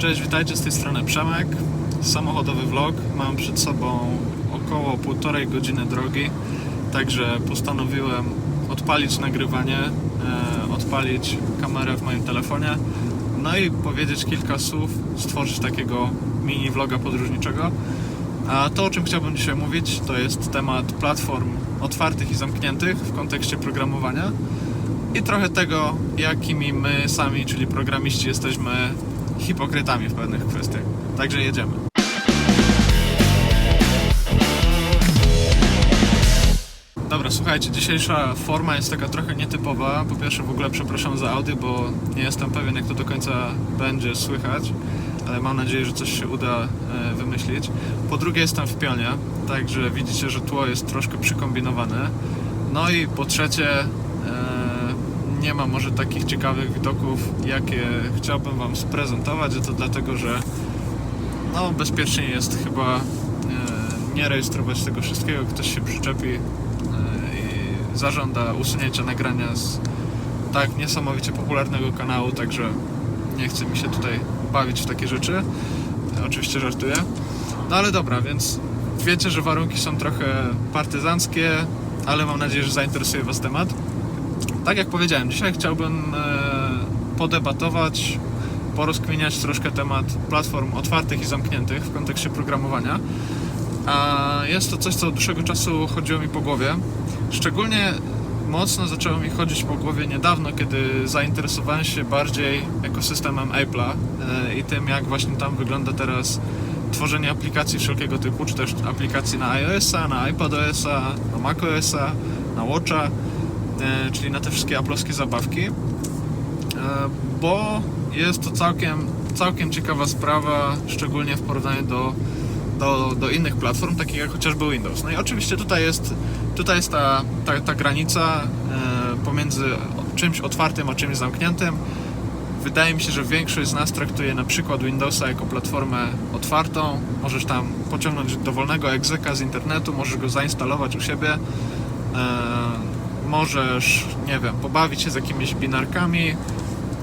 Cześć, witajcie z tej strony Przemek. Samochodowy vlog. Mam przed sobą około półtorej godziny drogi, także postanowiłem odpalić nagrywanie, e, odpalić kamerę w moim telefonie, no i powiedzieć kilka słów, stworzyć takiego mini vloga podróżniczego. A to, o czym chciałbym dzisiaj mówić, to jest temat platform otwartych i zamkniętych w kontekście programowania i trochę tego, jakimi my sami, czyli programiści, jesteśmy hipokrytami w pewnych kwestiach. Także jedziemy. Dobra, słuchajcie, dzisiejsza forma jest taka trochę nietypowa. Po pierwsze, w ogóle przepraszam za audio, bo nie jestem pewien, jak to do końca będzie słychać, ale mam nadzieję, że coś się uda e, wymyślić. Po drugie, jestem w pionie, także widzicie, że tło jest troszkę przykombinowane. No i po trzecie, e, nie ma może takich ciekawych widoków, jakie chciałbym Wam sprezentować, a to dlatego, że no, bezpiecznie jest chyba e, nie rejestrować tego wszystkiego. Ktoś się przyczepi e, i zażąda usunięcia nagrania z tak niesamowicie popularnego kanału, także nie chce mi się tutaj bawić w takie rzeczy. Oczywiście żartuję. No ale dobra, więc wiecie, że warunki są trochę partyzanckie, ale mam nadzieję, że zainteresuje Was temat. Tak jak powiedziałem, dzisiaj chciałbym e, podebatować, porozkminiać troszkę temat platform otwartych i zamkniętych w kontekście programowania. A jest to coś, co od dłuższego czasu chodziło mi po głowie. Szczególnie mocno zaczęło mi chodzić po głowie niedawno, kiedy zainteresowałem się bardziej ekosystemem Apple'a e, i tym, jak właśnie tam wygląda teraz tworzenie aplikacji wszelkiego typu, czy też aplikacji na iOS-a, na iPadOS-a, na macOS-a, na Watcha, czyli na te wszystkie aplowskie zabawki, E, bo jest to całkiem, całkiem ciekawa sprawa, szczególnie w porównaniu do, do, do innych platform, takich jak chociażby Windows. No i oczywiście tutaj jest, tutaj jest ta, ta, ta granica e, pomiędzy czymś otwartym a czymś zamkniętym. Wydaje mi się, że większość z nas traktuje na przykład Windowsa jako platformę otwartą. Możesz tam pociągnąć dowolnego egzeka z internetu, możesz go zainstalować u siebie. Możesz, nie wiem, pobawić się z jakimiś binarkami.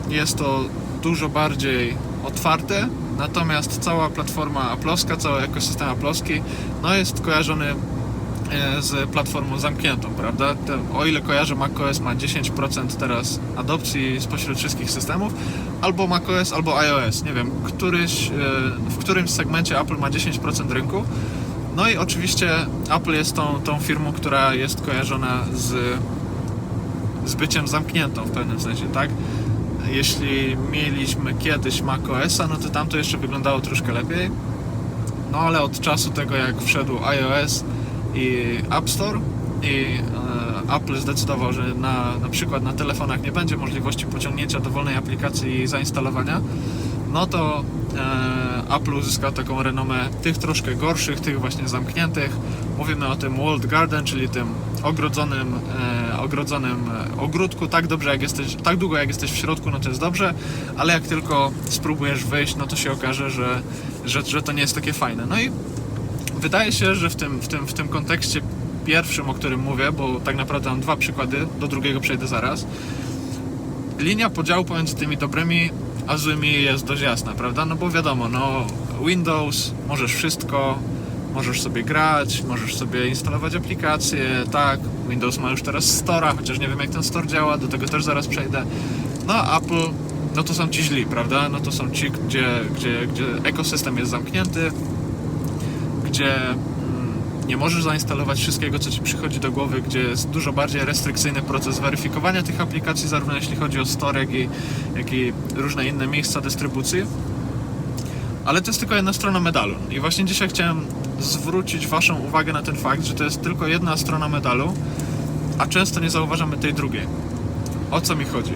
Jest to dużo bardziej otwarte, natomiast cała platforma aplowska, cały ekosystem aplowski, no jest kojarzony e, z platformą zamkniętą, prawda? O ile kojarzę, macOS ma 10% teraz adopcji spośród wszystkich systemów, albo macOS, albo iOS, nie wiem, któryś, e, w którymś segmencie Apple ma 10% rynku. No i oczywiście Apple jest tą, tą firmą, która jest kojarzona z, z byciem zamkniętą w pewnym sensie, tak? Jeśli mieliśmy kiedyś macOSa, no to tam to jeszcze wyglądało troszkę lepiej. No ale od czasu tego, jak wszedł iOS i App Store i e, Apple zdecydował, że na, na przykład na telefonach nie będzie możliwości pociągnięcia dowolnej aplikacji i zainstalowania, no to Apple uzyskał taką renomę tych troszkę gorszych, tych właśnie zamkniętych. Mówimy o tym walled garden, czyli tym ogrodzonym, e, ogrodzonym e, ogródku. Tak dobrze jak jesteś, tak długo jak jesteś w środku, no to jest dobrze, ale jak tylko spróbujesz wyjść, no to się okaże, że, że, że to nie jest takie fajne. No i wydaje się, że w tym, w tym, w tym kontekście pierwszym, o którym mówię, bo tak naprawdę mam dwa przykłady, do drugiego przejdę zaraz. Linia podziału pomiędzy tymi dobrymi a złymi jest dość jasna, prawda? No bo wiadomo, no Windows, możesz wszystko, możesz sobie grać, możesz sobie instalować aplikacje, tak, Windows ma już teraz Store'a, chociaż nie wiem jak ten Store działa, do tego też zaraz przejdę. No Apple, no to są ci źli, prawda? No to są ci, gdzie, gdzie, gdzie ekosystem jest zamknięty, gdzie nie możesz zainstalować wszystkiego, co ci przychodzi do głowy, gdzie jest dużo bardziej restrykcyjny proces weryfikowania tych aplikacji, zarówno jeśli chodzi o Store, jak i, jak i różne inne miejsca dystrybucji. Ale to jest tylko jedna strona medalu. I właśnie dzisiaj chciałem zwrócić Waszą uwagę na ten fakt, że to jest tylko jedna strona medalu, a często nie zauważamy tej drugiej. O co mi chodzi?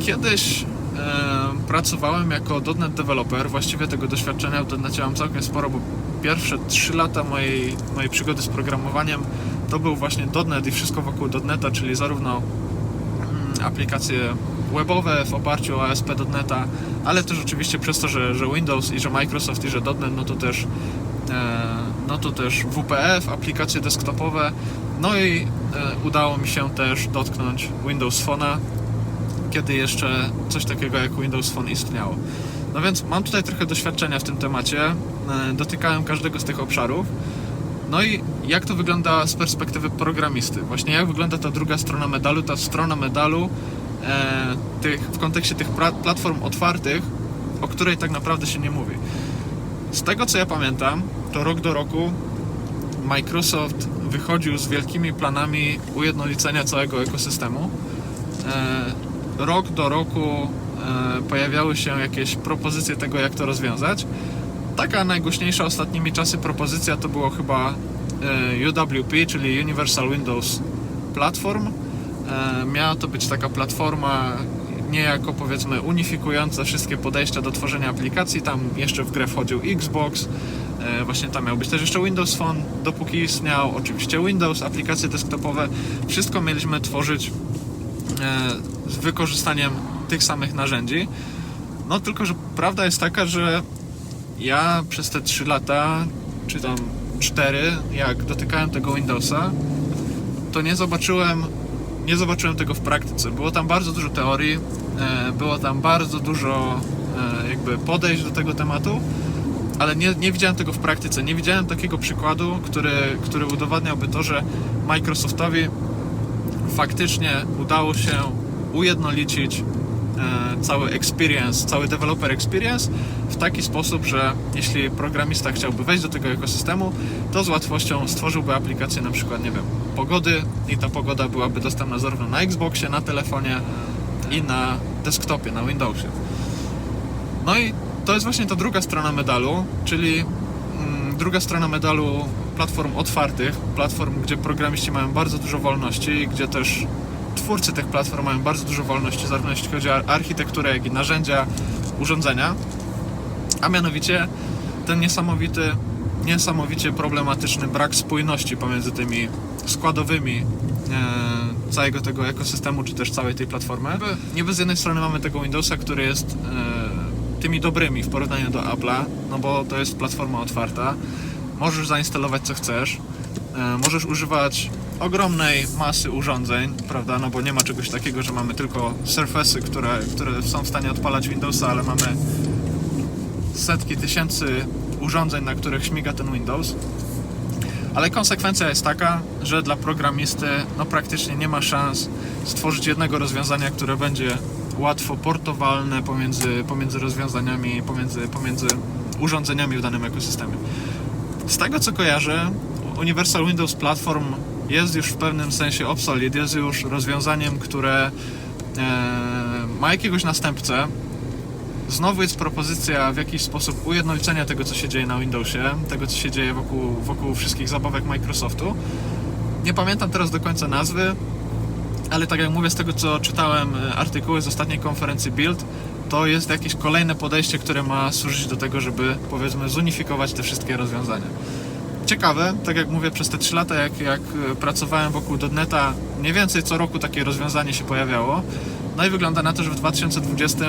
Kiedyś e, pracowałem jako developer, właściwie tego doświadczenia w mam całkiem sporo, bo pierwsze 3 lata mojej, mojej przygody z programowaniem to był właśnie .NET i wszystko wokół .NETA, czyli zarówno mm, aplikacje webowe w oparciu o ASP.NETA, ale też oczywiście przez to, że, że Windows i że Microsoft i że .NET, no to też e, no to też WPF, aplikacje desktopowe, no i e, udało mi się też dotknąć Windows Phone'a, kiedy jeszcze coś takiego jak Windows Phone istniało. No więc mam tutaj trochę doświadczenia w tym temacie, e, dotykałem każdego z tych obszarów. No i jak to wygląda z perspektywy programisty? Właśnie jak wygląda ta druga strona medalu, ta strona medalu e, tych, w kontekście tych platform otwartych, o której tak naprawdę się nie mówi. Z tego co ja pamiętam, to rok do roku Microsoft wychodził z wielkimi planami ujednolicenia całego ekosystemu. E, rok do roku e, pojawiały się jakieś propozycje tego, jak to rozwiązać. Taka najgłośniejsza ostatnimi czasy propozycja to było chyba e, UWP, czyli Universal Windows Platform. E, miała to być taka platforma niejako powiedzmy unifikująca wszystkie podejścia do tworzenia aplikacji. Tam jeszcze w grę wchodził Xbox, właśnie tam miał być też jeszcze Windows Phone, dopóki istniał, oczywiście Windows, aplikacje desktopowe. Wszystko mieliśmy tworzyć z wykorzystaniem tych samych narzędzi. No tylko, że prawda jest taka, że ja przez te 3 lata, czy tam 4, jak dotykałem tego Windowsa, to nie zobaczyłem, nie zobaczyłem tego w praktyce. Było tam bardzo dużo teorii, e, było tam bardzo dużo e, jakby podejść do tego tematu, ale nie, nie widziałem tego w praktyce. Nie widziałem takiego przykładu, który, który udowadniałby to, że Microsoftowi faktycznie udało się ujednolicić e, cały experience, cały developer experience w taki sposób, że jeśli programista chciałby wejść do tego ekosystemu, to z łatwością stworzyłby aplikację na przykład, nie wiem, pogody i ta pogoda byłaby dostępna zarówno na Xboxie, na telefonie i na desktopie, na Windowsie. No i to jest właśnie ta druga strona medalu, czyli mm, druga strona medalu platform otwartych, platform, gdzie programiści mają bardzo dużo wolności, gdzie też twórcy tych platform mają bardzo dużo wolności, zarówno jeśli chodzi o architekturę, jak i narzędzia, urządzenia, a mianowicie ten niesamowity, niesamowicie problematyczny brak spójności pomiędzy tymi składowymi e, całego tego ekosystemu, czy też całej tej platformy. Niby z jednej strony mamy tego Windowsa, który jest e, tymi dobrymi w porównaniu do Apple'a, no bo to jest platforma otwarta. Możesz zainstalować co chcesz, e, możesz używać ogromnej masy urządzeń, prawda, no bo nie ma czegoś takiego, że mamy tylko Surface'y, które, które są w stanie odpalać Windowsa, ale mamy setki tysięcy urządzeń, na których śmiga ten Windows. Ale konsekwencja jest taka, że dla programisty no praktycznie nie ma szans stworzyć jednego rozwiązania, które będzie łatwo portowalne pomiędzy, pomiędzy rozwiązaniami, pomiędzy, pomiędzy urządzeniami w danym ekosystemie. Z tego co kojarzę, Universal Windows Platform jest już w pewnym sensie obsolete, jest już rozwiązaniem, które e, ma jakiegoś następcę. Znowu jest propozycja w jakiś sposób ujednolicenia tego, co się dzieje na Windowsie, tego, co się dzieje wokół, wokół wszystkich zabawek Microsoftu. Nie pamiętam teraz do końca nazwy, ale tak jak mówię, z tego co czytałem e, artykuły z ostatniej konferencji Build, to jest jakieś kolejne podejście, które ma służyć do tego, żeby powiedzmy zunifikować te wszystkie rozwiązania. Ciekawe, tak jak mówię, przez te 3 lata, jak, jak e, pracowałem wokół .NETA, mniej więcej co roku takie rozwiązanie się pojawiało. No i wygląda na to, że w 2020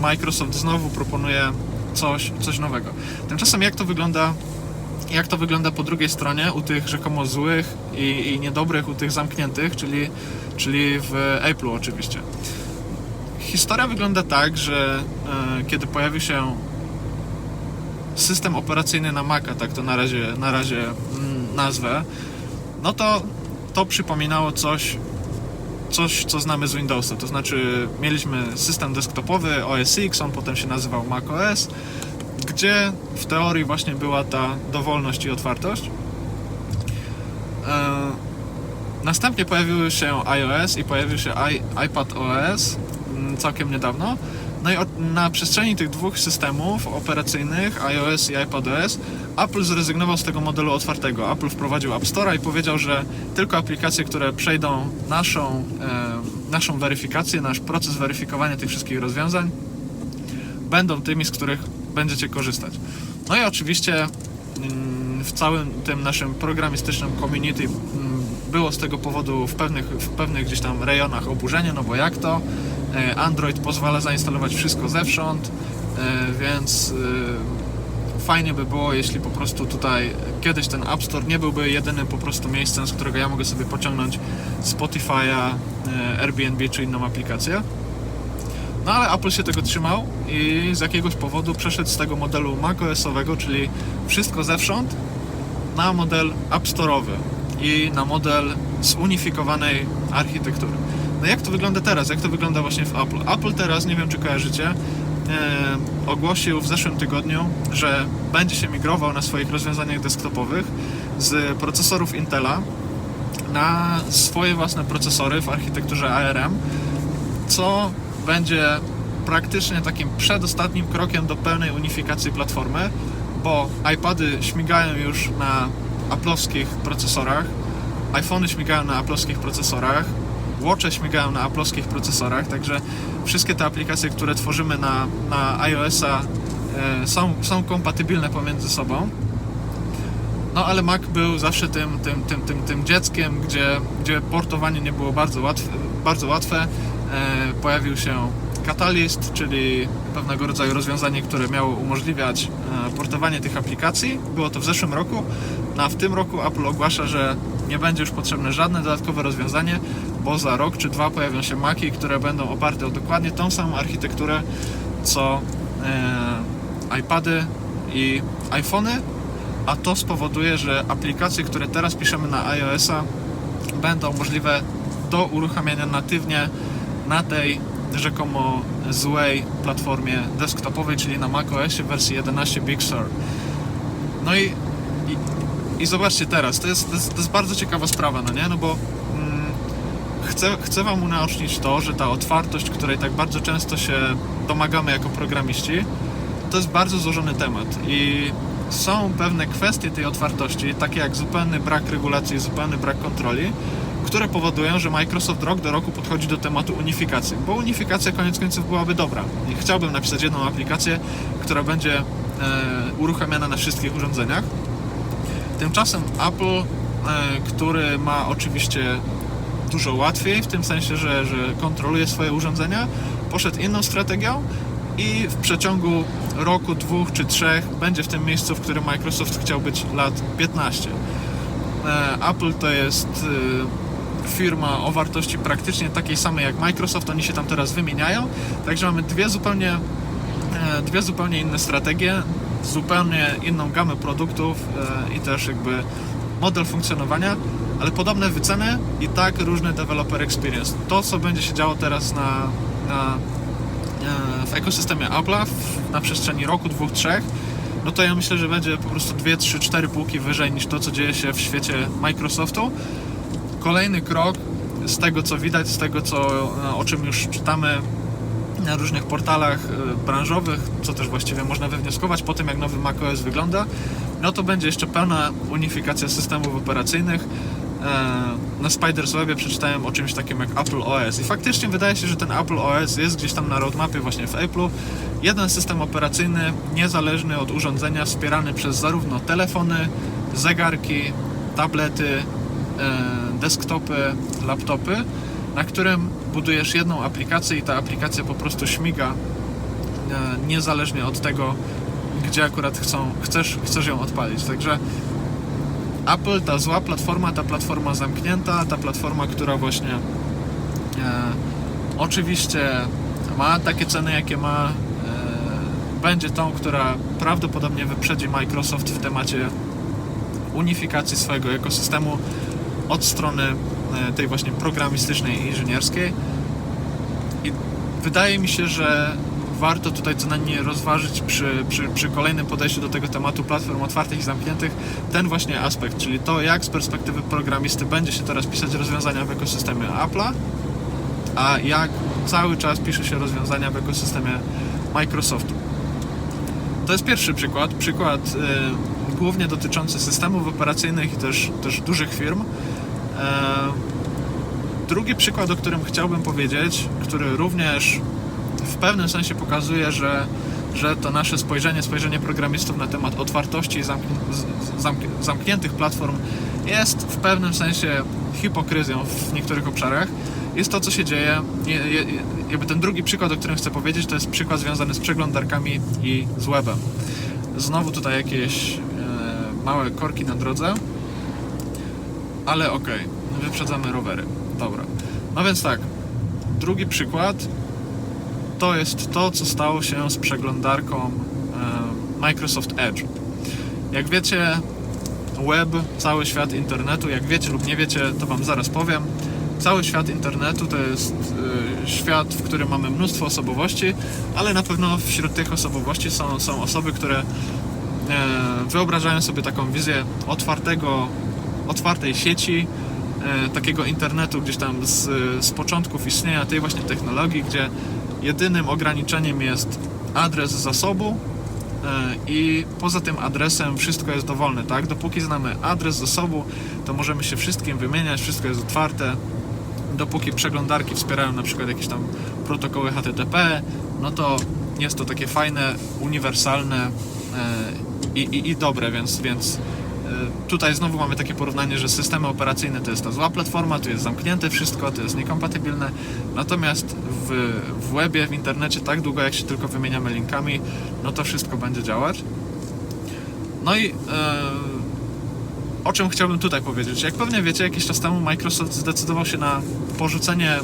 Microsoft znowu proponuje coś, coś nowego. Tymczasem jak to wygląda jak to wygląda po drugiej stronie, u tych rzekomo złych i, i niedobrych, u tych zamkniętych, czyli, czyli w Apple'u oczywiście. Historia wygląda tak, że e, kiedy pojawił się system operacyjny na Maca, tak to na razie, na razie mm, nazwę, no to to przypominało coś, coś, co znamy z Windowsa. To znaczy, mieliśmy system desktopowy OS X, on potem się nazywał macOS, gdzie w teorii właśnie była ta dowolność i otwartość. E, następnie pojawiły się iOS i pojawił się iPad OS mm, całkiem niedawno. No i na przestrzeni tych dwóch systemów operacyjnych, iOS i iPadOS, Apple zrezygnował z tego modelu otwartego. Apple wprowadził App Store i powiedział, że tylko aplikacje, które przejdą naszą, e, naszą weryfikację, nasz proces weryfikowania tych wszystkich rozwiązań, będą tymi, z których będziecie korzystać. No i oczywiście mm, w całym tym naszym programistycznym community mm, było z tego powodu w pewnych, w pewnych gdzieś tam rejonach oburzenie, no bo jak to? E, Android pozwala zainstalować wszystko zewsząd, e, więc e, fajnie by było, jeśli po prostu tutaj kiedyś ten App Store nie byłby jedynym po prostu miejscem, z którego ja mogę sobie pociągnąć Spotify'a, Airbnb czy inną aplikację. No ale Apple się tego trzymał i z jakiegoś powodu przeszedł z tego modelu macOS-owego, czyli wszystko zewsząd, na model App Store'owy i na model zunifikowanej architektury. No jak to wygląda teraz? Jak to wygląda właśnie w Apple? Apple teraz, nie wiem czy kojarzycie, e, ogłosił w zeszłym tygodniu, że będzie się migrował na swoich rozwiązaniach desktopowych z procesorów Intela na swoje własne procesory w architekturze ARM, co będzie praktycznie takim przedostatnim krokiem do pełnej unifikacji platformy, bo iPady śmigają już na aplowskich procesorach, iPhony śmigają na aplowskich procesorach, Watche śmigają na aplowskich procesorach, także wszystkie te aplikacje, które tworzymy na, na iOS-a e, są, są kompatybilne pomiędzy sobą. No ale Mac był zawsze tym, tym, tym, tym, tym dzieckiem, gdzie, gdzie portowanie nie było bardzo łatwe. Bardzo łatwe. E, pojawił się Catalyst, czyli pewnego rodzaju rozwiązanie, które miało umożliwiać e, portowanie tych aplikacji. Było to w zeszłym roku, no a w tym roku Apple ogłasza, że nie będzie już potrzebne żadne dodatkowe rozwiązanie, bo za rok czy dwa pojawią się Maci, które będą oparte o dokładnie tą samą architekturę, co e, iPady i iPhony, a to spowoduje, że aplikacje, które teraz piszemy na iOS-a będą możliwe do uruchamiania natywnie na tej rzekomo złej platformie desktopowej, czyli na macOSie wersji 11 Big Sur. No i, i, i zobaczcie teraz, to jest, to, jest, to jest bardzo ciekawa sprawa, no nie? No bo chcę, chcę Wam unaocznić to, że ta otwartość, której tak bardzo często się domagamy jako programiści, to jest bardzo złożony temat i są pewne kwestie tej otwartości, takie jak zupełny brak regulacji, zupełny brak kontroli, które powodują, że Microsoft rok do roku podchodzi do tematu unifikacji, bo unifikacja koniec końców byłaby dobra. I chciałbym napisać jedną aplikację, która będzie e, uruchamiana na wszystkich urządzeniach. Tymczasem Apple, e, który ma oczywiście dużo łatwiej, w tym sensie, że, że kontroluje swoje urządzenia, poszedł inną strategią i w przeciągu roku, dwóch czy trzech będzie w tym miejscu, w którym Microsoft chciał być lat 15. E, Apple to jest e, firma o wartości praktycznie takiej samej jak Microsoft, oni się tam teraz wymieniają, także mamy dwie zupełnie, e, dwie zupełnie inne strategie, zupełnie inną gamę produktów i też jakby model funkcjonowania, ale podobne wyceny i tak różny developer experience. To, co będzie się działo teraz na, na w ekosystemie Apple'a na przestrzeni roku, dwóch, trzech, no to ja myślę, że będzie po prostu dwie, trzy, cztery półki wyżej niż to, co dzieje się w świecie Microsoftu. Kolejny krok z tego, co widać, z tego, co, o czym już czytamy na różnych portalach e, branżowych, co też właściwie można wywnioskować po tym, jak nowy macOS wygląda, no to będzie jeszcze pełna unifikacja systemów operacyjnych. E, Na Spider's Webie przeczytałem o czymś takim jak Apple OS i faktycznie wydaje się, że ten Apple OS jest gdzieś tam na roadmapie właśnie w Apple'u. Jeden system operacyjny niezależny od urządzenia, wspierany przez zarówno telefony, zegarki, tablety, e, desktopy, laptopy, na którym budujesz jedną aplikację i ta aplikacja po prostu śmiga e, niezależnie od tego, gdzie akurat chcą, chcesz, chcesz ją odpalić. Także Apple, ta zła platforma, ta platforma zamknięta, ta platforma, która właśnie e, oczywiście ma takie ceny, jakie ma, e, będzie tą, która prawdopodobnie wyprzedzi Microsoft w temacie unifikacji swojego ekosystemu od strony e, tej właśnie programistycznej i inżynierskiej. I wydaje mi się, że warto tutaj co najmniej rozważyć przy, przy, przy kolejnym podejściu do tego tematu platform otwartych i zamkniętych ten właśnie aspekt, czyli to jak z perspektywy programisty będzie się teraz pisać rozwiązania w ekosystemie Apple'a, a jak cały czas pisze się rozwiązania w ekosystemie Microsoftu. To jest pierwszy przykład, przykład y, głównie dotyczący systemów operacyjnych i też, też dużych firm. E, drugi przykład, o którym chciałbym powiedzieć, który również w pewnym sensie pokazuje, że, że to nasze spojrzenie, spojrzenie programistów na temat otwartości i zamkniętych platform jest w pewnym sensie hipokryzją w niektórych obszarach. Jest to, co się dzieje. Je, je, jakby ten drugi przykład, o którym chcę powiedzieć, to jest przykład związany z przeglądarkami i z webem. Znowu tutaj jakieś e, małe korki na drodze, ale okej, wyprzedzamy rowery. Dobra. No więc tak, drugi przykład to jest to, co stało się z przeglądarką e, Microsoft Edge. Jak wiecie, web, cały świat internetu, jak wiecie lub nie wiecie, to Wam zaraz powiem. Cały świat internetu to jest e, świat, w którym mamy mnóstwo osobowości, ale na pewno wśród tych osobowości są, są osoby, które e, wyobrażają sobie taką wizję otwartego, otwartej sieci, takiego internetu gdzieś tam z, z początków istnienia tej właśnie technologii, gdzie jedynym ograniczeniem jest adres zasobu e, i poza tym adresem wszystko jest dowolne, tak? Dopóki znamy adres zasobu, to możemy się wszystkim wymieniać, wszystko jest otwarte. Dopóki przeglądarki wspierają na przykład jakieś tam protokoły HTTP, no to jest to takie fajne, uniwersalne e, i, i, i dobre, więc, więc Tutaj znowu mamy takie porównanie, że systemy operacyjne to jest ta zła platforma, tu jest zamknięte wszystko, to jest niekompatybilne. Natomiast w, w webie, w internecie, tak długo jak się tylko wymieniamy linkami, no to wszystko będzie działać. No i e, o czym chciałbym tutaj powiedzieć? Jak pewnie wiecie, jakiś czas temu Microsoft zdecydował się na porzucenie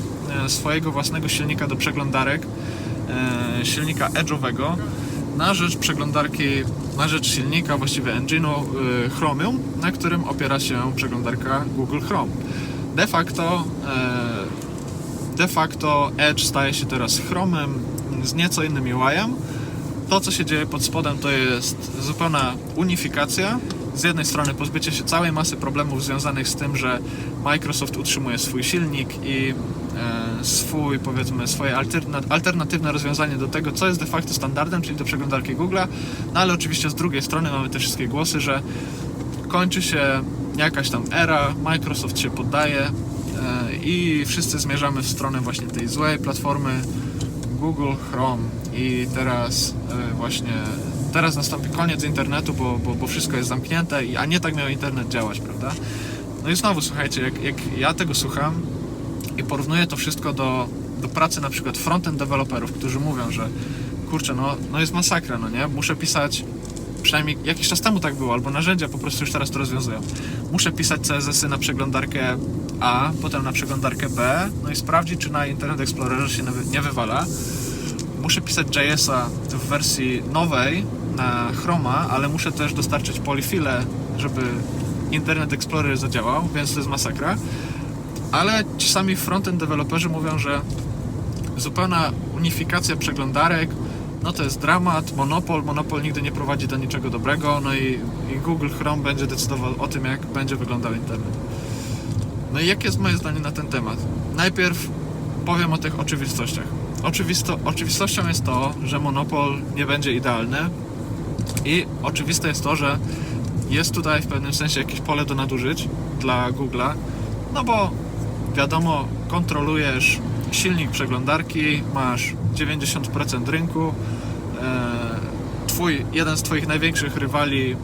e, swojego własnego silnika do przeglądarek, e, silnika edge'owego, na rzecz przeglądarki, na rzecz silnika, właściwie engine'u y, Chromium, na którym opiera się przeglądarka Google Chrome. De facto, e, de facto Edge staje się teraz Chromem z nieco innym UI-em. To, co się dzieje pod spodem, to jest zupełna unifikacja. Z jednej strony pozbycie się całej masy problemów związanych z tym, że Microsoft utrzymuje swój silnik i e, swój, powiedzmy, swoje alterna alternatywne rozwiązanie do tego, co jest de facto standardem, czyli do przeglądarki Google'a. No ale oczywiście z drugiej strony mamy te wszystkie głosy, że kończy się jakaś tam era, Microsoft się poddaje e, i wszyscy zmierzamy w stronę właśnie tej złej platformy Google Chrome i teraz e, właśnie teraz nastąpi koniec internetu, bo, bo, bo wszystko jest zamknięte, i- a nie tak miał internet działać, prawda? No i znowu słuchajcie, jak, jak ja tego słucham i porównuję to wszystko do, do pracy na przykład frontend deweloperów, którzy mówią, że kurczę, no, no jest masakra, no nie? Muszę pisać przynajmniej jakiś czas temu tak było, albo narzędzia po prostu już teraz to rozwiązują. Muszę pisać CSS-y na przeglądarkę A, potem na przeglądarkę B, no i sprawdzić, czy na Internet Explorerze się nie wy- nie wywala. Muszę pisać JS-a w wersji nowej na Chroma, ale muszę też dostarczyć polyfile, żeby Internet Explorer zadziałał, więc to jest masakra. Ale sami frontend deweloperzy mówią, że zupełna unifikacja przeglądarek, no to jest dramat, monopol, monopol nigdy nie prowadzi do niczego dobrego, no i, i Google Chrome będzie decydował o tym, jak będzie wyglądał internet. No i jakie jest moje zdanie na ten temat? Najpierw powiem o tych oczywistościach. Oczywisto, oczywistością jest to, że monopol nie będzie idealny i oczywiste jest to, że jest tutaj w pewnym sensie jakieś pole do nadużyć dla Google'a, no bo wiadomo, kontrolujesz silnik przeglądarki, masz 90% rynku, e, twój, jeden z twoich największych rywali mm,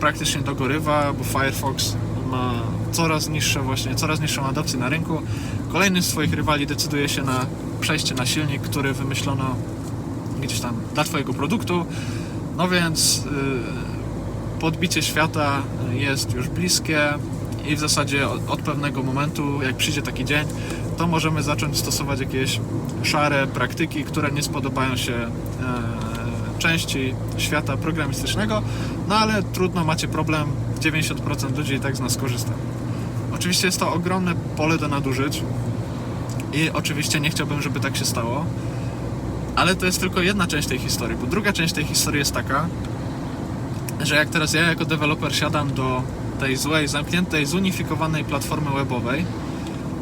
praktycznie dogorywa, bo Firefox ma coraz niższe właśnie, coraz niższą adopcję na rynku. Kolejny z twoich rywali decyduje się na przejście na silnik, który wymyślono gdzieś tam dla twojego produktu. No więc y, podbicie świata jest już bliskie i w zasadzie od, pewnego momentu, jak przyjdzie taki dzień, to możemy zacząć stosować jakieś szare praktyki, które nie spodobają się e, części świata programistycznego, no ale trudno, macie problem, 90% ludzi i tak z nas korzysta. Oczywiście jest to ogromne pole do nadużyć i oczywiście nie chciałbym, żeby tak się stało, ale to jest tylko jedna część tej historii, bo druga część tej historii jest taka, że jak teraz ja jako deweloper siadam do tej złej, zamkniętej, zunifikowanej platformy webowej,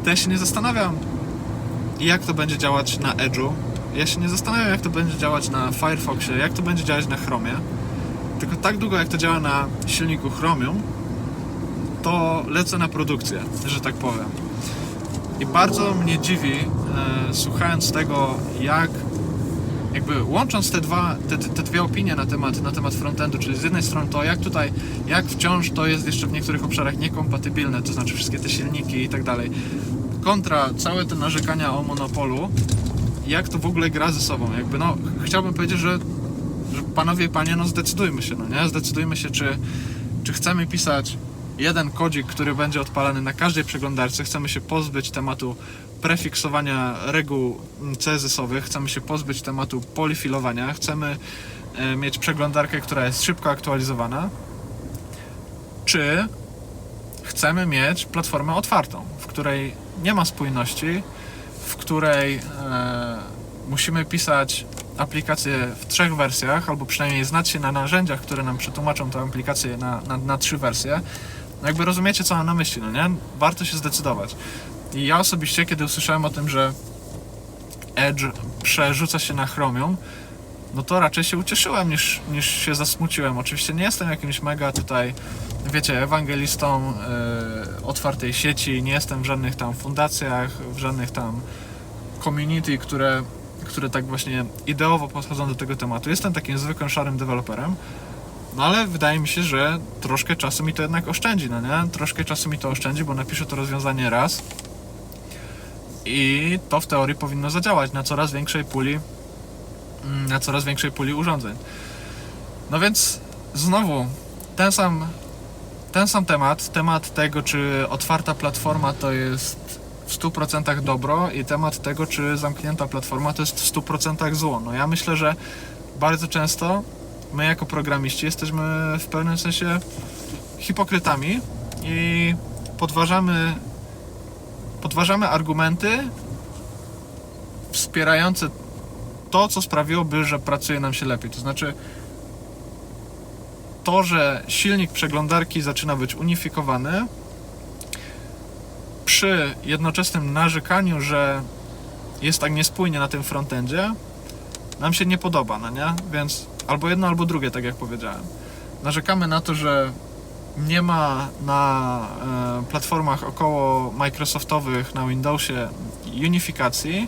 to ja się nie zastanawiam, jak to będzie działać na Edge'u. Ja się nie zastanawiam, jak to będzie działać na Firefoxie, jak to będzie działać na Chromie. Tylko tak długo, jak to działa na silniku Chromium, to lecę na produkcję, że tak powiem. I bardzo mnie dziwi, e, słuchając tego, jak jakby łącząc te, dwa, te, te dwie opinie na temat, na temat frontendu, czyli z jednej strony to, jak tutaj, jak wciąż to jest jeszcze w niektórych obszarach niekompatybilne, to znaczy wszystkie te silniki i tak dalej, kontra całe te narzekania o monopolu, jak to w ogóle gra ze sobą. Jakby no, chciałbym powiedzieć, że, że panowie i panie, no zdecydujmy się, no nie? Zdecydujmy się, czy, czy chcemy pisać jeden kodzik, który będzie odpalany na każdej przeglądarce, chcemy się pozbyć tematu prefiksowania reguł CSS-owych, chcemy się pozbyć tematu polifilowania, chcemy e, mieć przeglądarkę, która jest szybko aktualizowana, czy chcemy mieć platformę otwartą, w której nie ma spójności, w której e, musimy pisać aplikację w trzech wersjach, albo przynajmniej znać się na narzędziach, które nam przetłumaczą tę aplikację na, na, na trzy wersje. No jakby rozumiecie, co mam na myśli, no nie? Warto się zdecydować. I ja osobiście, kiedy usłyszałem o tym, że Edge przerzuca się na Chromium, no to raczej się ucieszyłem niż, niż się zasmuciłem. Oczywiście nie jestem jakimś mega tutaj, wiecie, ewangelistą e, otwartej sieci, nie jestem w żadnych tam fundacjach, w żadnych tam community, które, które tak właśnie ideowo podchodzą do tego tematu. Jestem takim zwykłym szarym deweloperem, no ale wydaje mi się, że troszkę czasu mi to jednak oszczędzi, no nie? Troszkę czasu mi to oszczędzi, bo napiszę to rozwiązanie raz i to w teorii powinno zadziałać na coraz większej puli mm, na coraz większej puli urządzeń. No więc znowu ten sam ten sam temat, temat tego czy otwarta platforma to jest w 100% dobro i temat tego czy zamknięta platforma to jest w 100% zło. No ja myślę, że bardzo często my jako programiści jesteśmy w pewnym sensie hipokrytami i podważamy podważamy argumenty wspierające to, co sprawiłoby, że pracuje nam się lepiej. To znaczy, to, że silnik przeglądarki zaczyna być unifikowany, przy jednoczesnym narzekaniu, że jest tak niespójnie na tym frontendzie, nam się nie podoba, no nie? Więc albo jedno, albo drugie, tak jak powiedziałem. Narzekamy na to, że nie ma na e, platformach około Microsoftowych na Windowsie unifikacji,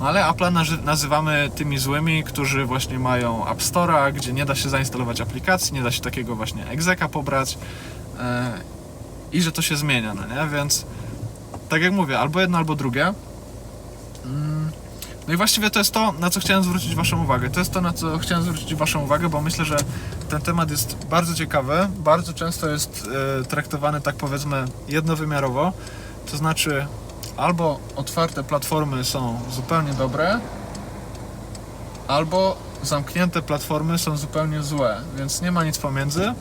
no ale Apple'a nazy- nazywamy tymi złymi, którzy właśnie mają App Store'a, gdzie nie da się zainstalować aplikacji, nie da się takiego właśnie egzeka pobrać e, i że to się zmienia, no nie? Więc tak jak mówię, albo jedno, albo drugie. Mm, No i właściwie to jest to, na co chciałem zwrócić Waszą uwagę. To jest to, na co chciałem zwrócić Waszą uwagę, bo myślę, że ten temat jest bardzo ciekawy. Bardzo często jest e, traktowany, tak powiedzmy, jednowymiarowo. To znaczy, albo otwarte platformy są zupełnie dobre, albo zamknięte platformy są zupełnie złe, więc nie ma nic pomiędzy.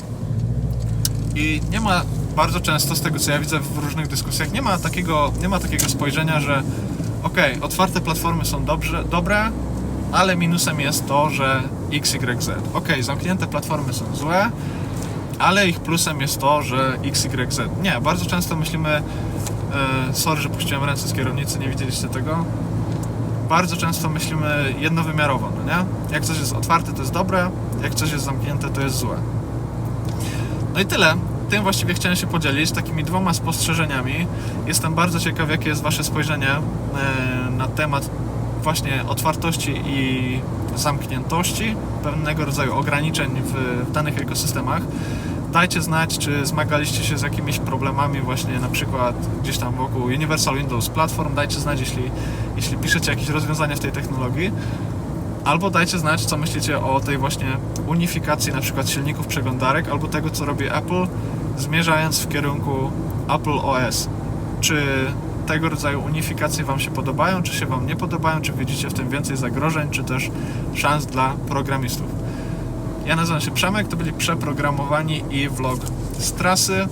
I nie ma bardzo często, z tego co ja widzę w różnych dyskusjach, nie ma takiego, nie ma takiego spojrzenia, że ok, otwarte platformy są dobrze, dobre, ale minusem jest to, że XYZ. Ok, zamknięte platformy są złe, ale ich plusem jest to, że XYZ. Nie, bardzo często myślimy, e, sorry, że puściłem ręce z kierownicy, nie widzieliście tego. Bardzo często myślimy jednowymiarowo, no nie? Jak coś jest otwarte, to jest dobre, jak coś jest zamknięte, to jest złe. No i tyle. Tym właściwie chciałem się podzielić takimi dwoma spostrzeżeniami. Jestem bardzo ciekaw, jakie jest Wasze spojrzenie e, na temat właśnie otwartości i zamkniętości, pewnego rodzaju ograniczeń w, w danych ekosystemach. Dajcie znać, czy zmagaliście się z jakimiś problemami właśnie na przykład gdzieś tam wokół Universal Windows Platform. Dajcie znać, jeśli, jeśli piszecie jakieś rozwiązania w tej technologii. Albo dajcie znać, co myślicie o tej właśnie unifikacji na przykład silników przeglądarek, albo tego, co robi Apple, zmierzając w kierunku Apple OS. Czy tego rodzaju unifikacje Wam się podobają, czy się Wam nie podobają, czy widzicie w tym więcej zagrożeń, czy też szans dla programistów. Ja nazywam się Przemek, to byli przeprogramowani i vlog z trasy.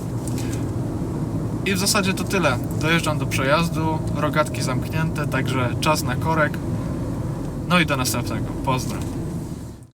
I w zasadzie to tyle. Dojeżdżam do przejazdu, rogatki zamknięte, także czas na korek. No i do następnego. Pozdro.